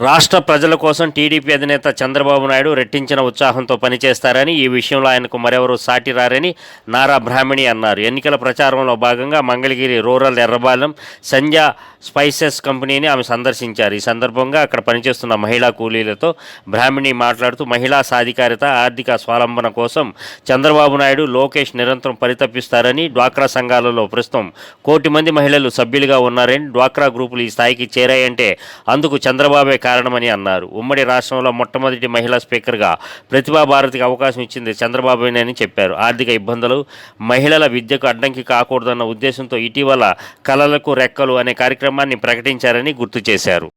రాష్ట్ర ప్రజల కోసం టీడీపీ అధినేత చంద్రబాబు నాయుడు రెట్టించిన ఉత్సాహంతో పనిచేస్తారని ఈ విషయంలో ఆయనకు మరెవరూ సాటి రారని నారా బ్రాహ్మణి అన్నారు. ఎన్నికల ప్రచారంలో భాగంగా మంగళగిరి రూరల్ ఎర్రబాలెం సంధ్య స్పైసెస్ కంపెనీని ఆమె సందర్శించారు. ఈ సందర్భంగా అక్కడ పనిచేస్తున్న మహిళా కూలీలతో బ్రాహ్మణి మాట్లాడుతూ మహిళా సాధికారిత ఆర్థిక స్వావలంబన కోసం చంద్రబాబు నాయుడు లోకేష్ నిరంతరం పరితపిస్తారని డ్వాక్రా సంఘాలలో ప్రస్తుతం కోటి మంది మహిళలు సభ్యులుగా ఉన్నారని డ్వాక్రా గ్రూపులు ఈ స్థాయికి చేరాయంటే అందుకు చంద్రబాబే కారణమని అన్నారు. ఉమ్మడి రాష్ట్రంలో మొట్టమొదటి మహిళా స్పీకర్గా ప్రతిభా భారతికి అవకాశం ఇచ్చింది చంద్రబాబునని చెప్పారు. ఆర్థిక ఇబ్బందులు మహిళల విద్యకు అడ్డంకి కాకూడదన్న ఉద్దేశంతో ఇటీవల కళలకు రెక్కలు అనే కార్యక్రమాన్ని ప్రకటించారని గుర్తు చేశారు.